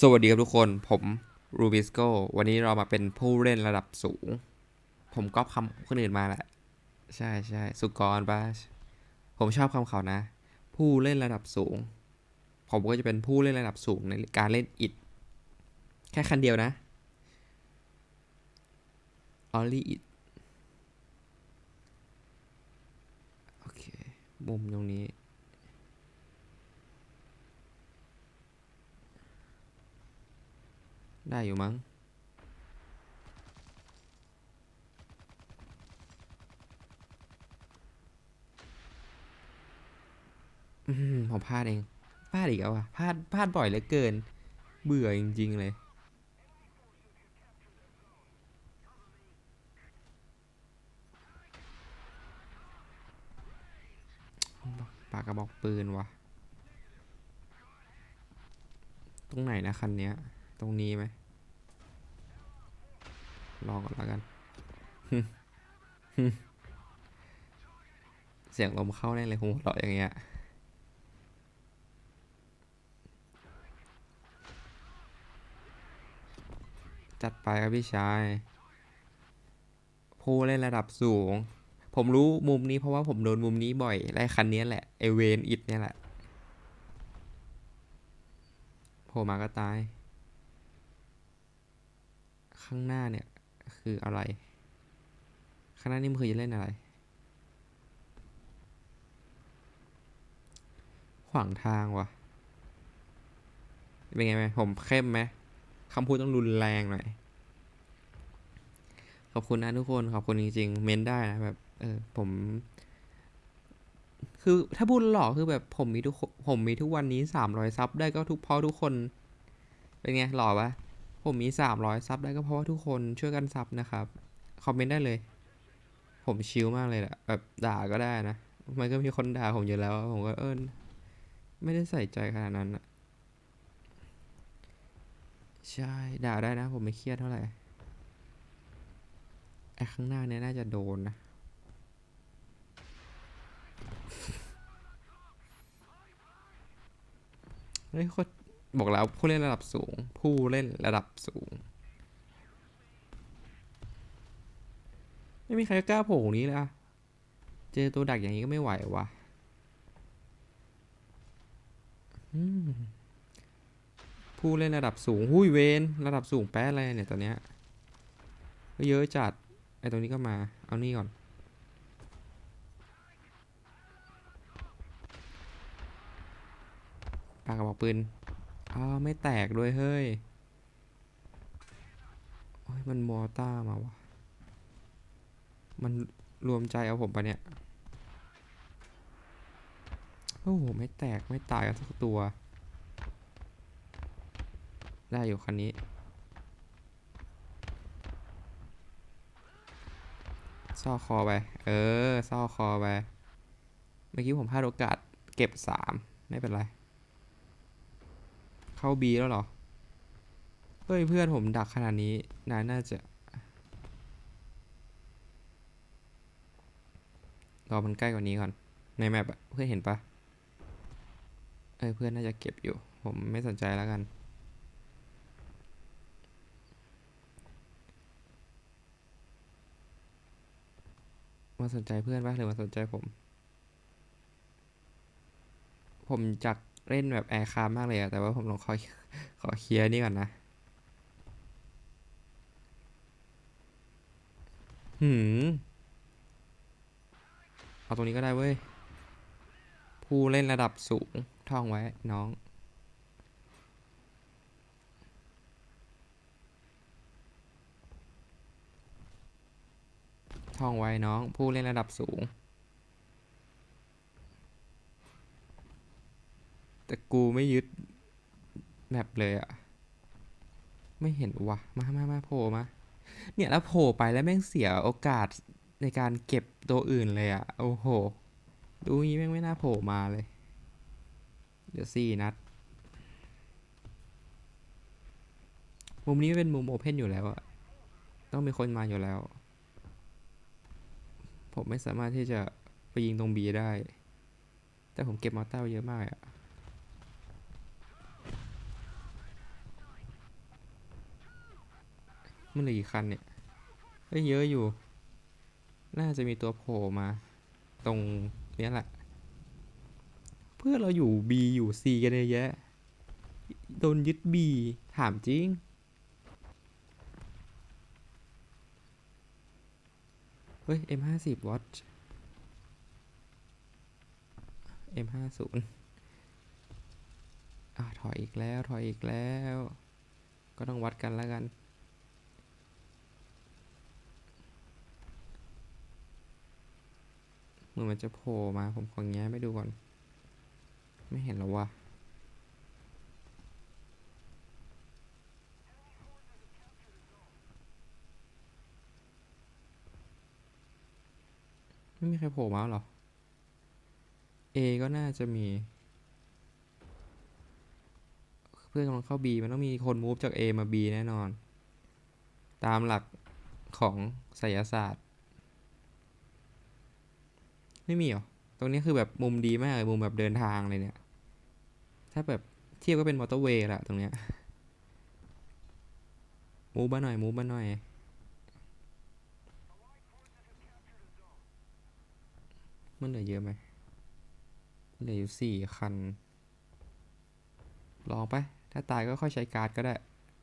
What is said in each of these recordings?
สวัสดีครับทุกคน ผมรูบิสโกวันนี้เรามาเป็นผู้เล่นระดับสูง ผมก๊อปคำคนอื่นมาแหละ ใช่ใช่สุกรปะผมชอบคำเขานะ ผู้เล่นระดับสูง ผมก็จะเป็นผู้เล่นระดับสูงในการเล่นอิดแค่คันเดียวนะ only it โอเค มุมตรงนี้ ได้อยู่มั้ง อืมผมพลาดเอง พลาดอีกแล้วอะพลาด พลาดบ่อยเหลือเกิน เบื่อจริง ๆ เลยปากกระบอกปืนวะ ตรงไหนนะคันเนี้ย ตรงนี้ไหมลองก่อนแล้วกัน เสียงลมเข้าแน่เลยคงหัวเราะอย่างเงี้ยจัดไปครับพี่ชาย ผู้เล่นระดับสูง ผมรู้มุมนี้เพราะว่าผมโดนมุมนี้บ่อยไล่คันนี้แหละไอเวนอิดเนี่ยแหละโผล่มาก็ตาย ข้างหน้าเนี่ย คืออะไร ข้างหน้านี่มันคือจะเล่นอะไร ขวางทางวะเป็นไงไหมผมเข้มไหมคำพูดต้องรุนแรงหน่อย ขอบคุณนะทุกคน ขอบคุณจริงๆ เม้นได้นะแบบ เออ ผม คือถ้าพูดหล่อคือแบบผมมีทุก ผมมีทุกวันนี้สามร้อยซับได้ก็ทุกเพราะทุกคน เป็นไงหล่อปะ ผมมีสามร้อยซับได้ก็เพราะว่าทุกคนช่วยกันซับนะครับ คอมเมนต์ได้เลย ผมชิลมากเลยแหละแบบด่าก็ได้นะ มันก็มีคนด่าผมอยู่แล้ว ผมก็เออไม่ได้ใส่ใจขนาดนั้นอะใช่ ด่าได้นะ ผมไม่เครียดเท่าไหร่ ไอ้ข้างหน้าเนี่ยน่าจะโดนนะ เฮ้ยโคตร บอกแล้วผู้เล่นระดับสูง ผู้เล่นระดับสูง ไม่มีใครกล้าโผล่ตรงนี้เลยอะเจอตัวดักอย่างนี้ก็ไม่ไหววะผู้เล่นระดับสูง หุ้ยเวนระดับสูงแป๊ดเลยเนี่ยตอนเนี้ยก็เยอะจัด ไอ้ตรงนี้ก็มา เอานี่ก่อน ปากกระบอกปืน อ้าวไม่แตกด้วยเฮ้ย โอ้ยมันมอต้ามาวะมันรวมใจเอาผมปะเนี่ย โอ้โห ไม่แตกไม่ตายกันสักตัว ได้อยู่คันนี้ ซ่อคอไป เออ ซ่อคอไป เมื่อกี้ผมพลาดโอกาสเก็บสามไม่เป็นไร เข้าบีแล้วเหรอ เฮ้ยเพื่อนผมดักขนาดนี้นายน่าจะ รอมันใกล้กว่านี้ก่อน ในแมปอะเพื่อนเห็นปะเอ้ยเพื่อนน่าจะเก็บอยู่ ผมไม่สนใจแล้วกัน มาสนใจเพื่อนปะหรือมาสนใจผม ผมจาก เล่นแบบแอร์คามมากเลยอะแต่ว่าผมลองขอขอเคลียร์นี่ก่อนนะ หืม เอาตรงนี้ก็ได้เว้ย ผู้เล่นระดับสูง ท่องไว้น้อง ท่องไว้น้อง ผู้เล่นระดับสูง แต่กูไม่ยึดแมปเลยอะไม่เห็นวะมามามาโผล่มา เนี่ยแล้วโผล่ไปแล้วแม่งเสียโอกาสในการเก็บตัวอื่นเลยอะโอ้โห ดูงี้แม่งไม่น่าโผล่มาเลย เดี๋ยวสี่นัด มุมนี้เป็นมุมโอเพนอยู่แล้วอะต้องมีคนมาอยู่แล้ว ผมไม่สามารถที่จะไปยิงตรงบีได้ แต่ผมเก็บมอเต้าเยอะมากอะ มันเหลือกี่คันเนี่ยเอ้ยเยอะอยู่ น่าจะมีตัวโผล่มา ตรงเนี้ยแหละ เพื่อเราอยู่ B อยู่ C กันเยอะแยะ โดนยึด B ถามจริง เฮ้ย M50 watch M50 อะถอยอีกแล้ว ถอยอีกแล้ว ก็ต้องวัดกันแล้วกัน เห มือนมันจะโผล่มา ผมขอแง้มไปดูก่อน ไม่เห็นแล้ววะไม่มีใครโผล่มาหรอ A ก็น่าจะมี เพื่อนกำลังเข้า B มันต้องมีคนมูฟจาก A มา B แน่นอน ตามหลักของไสยศาสตร์ ไม่มีเหรอ ตรงนี้คือแบบมุมดีมากเลยมุมแบบเดินทางเลยเนี่ย ถ้าแบบเทียบก็เป็นมอเตอร์เวย์ละตรงเนี้ยมูฟมาหน่อยมูฟมาหน่อย มันเหลือเยอะไหมเหลืออยู่สี่คัน ลองไป ถ้าตายก็ค่อยใช้การ์ดก็ได้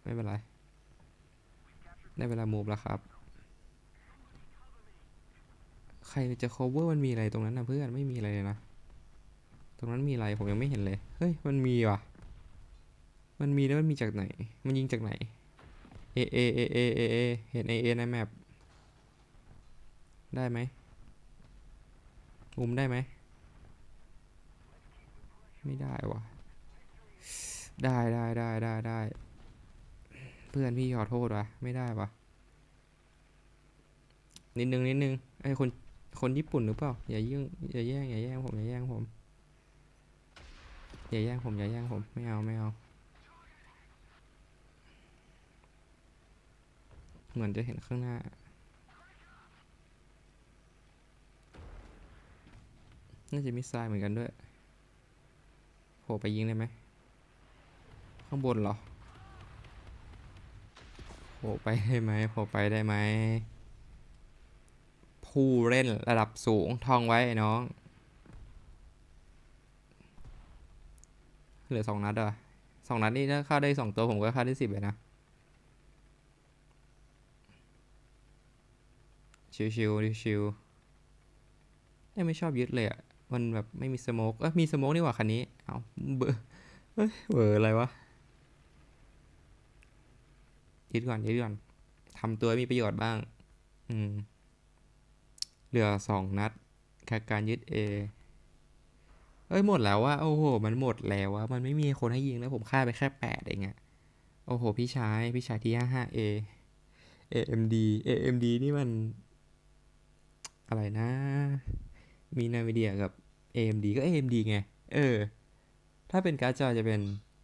ไม่เป็นไร ได้เวลามูฟแล้วครับ ใครจะ cover มันมีอะไรตรงนั้นนะเพื่อนไม่มีอะไรเลยนะ ตรงนั้นมีอะไรผมยังไม่เห็นเลย เฮ้ย มันมีว่ะ มันมีแล้วมันมีจากไหน มันยิงจากไหน เอเอเอเอเอเอเห็นเอเอในแมปได้ไหมมุมได้ไหม ไม่ได้ว่ะ ได้ได้ได้ได้ได้เพื่อนพี่ขอโทษว่ะ ไม่ได้ว่ะนิดนึงนิดนึงไอ้คน คนญี่ปุ่นหรือเปล่า อย่ายื่งอย่าแย่งอย่าแย่งผมอย่าแย่งผม อย่าแย่งผมอย่าแย่งผมไม่เอาไม่เอา เหมือนจะเห็นข้างหน้า น่าจะมีทรายเหมือนกันด้วยโผล่ไปยิงได้ไหม ข้างบนเหรอโผล่ไปได้ไหมโผล่ไปได้ไหม ผู้เล่นระดับสูงท่องไว้ไอ้น้อง เหลือสองนัดเหรอสองนัดนี่ถ้าฆ่าได้สองตัวผมก็ฆ่าได้สิบเลยนะ ชิวชิวชิวๆเอ้ไม่ชอบยึดเลยอะ มันแบบไม่มีสโมกเอ้ยมีสโมกนี่หว่าคันนี้ เอาเบอร์เอ้ยเบอร์อะไรวะ ยึดก่อนยึดก่อนทำตัวมีประโยชน์บ้าง อืม เหลือสองนัดแค่การยึด A เอ้ยหมดแล้วว่าโอ้โห มันหมดแล้วว่ามันไม่มีคนให้ยิงแล้วผมฆ่าไปแค่แปดเองอะโอ้โห พี่ชายพี่ชายที่ห้าห้า A AMD AMD นี่มัน อะไรนะ มีนาวิเดียกับ AMD ก็ AMD ไง เออ ถ้าเป็นการ์ดจอจะเป็น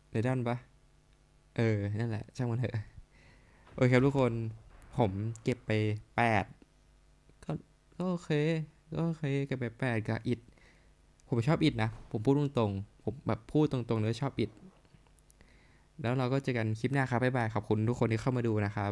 เรดอนปะเออ นั่นแหละ ช่างมันเถอะ โอเคครับทุกคน ผมเก็บไปแปด ก็โอเคก็โอเคกับไปแปดกับอิดผมชอบอิดนะ ผมพูดตรงๆ ผมแบบพูดตรงๆเลยชอบอิด แล้วเราก็เจอกันคลิปหน้าครับ บ๊ายบาย ขอบคุณทุกคนที่เข้ามาดูนะครับ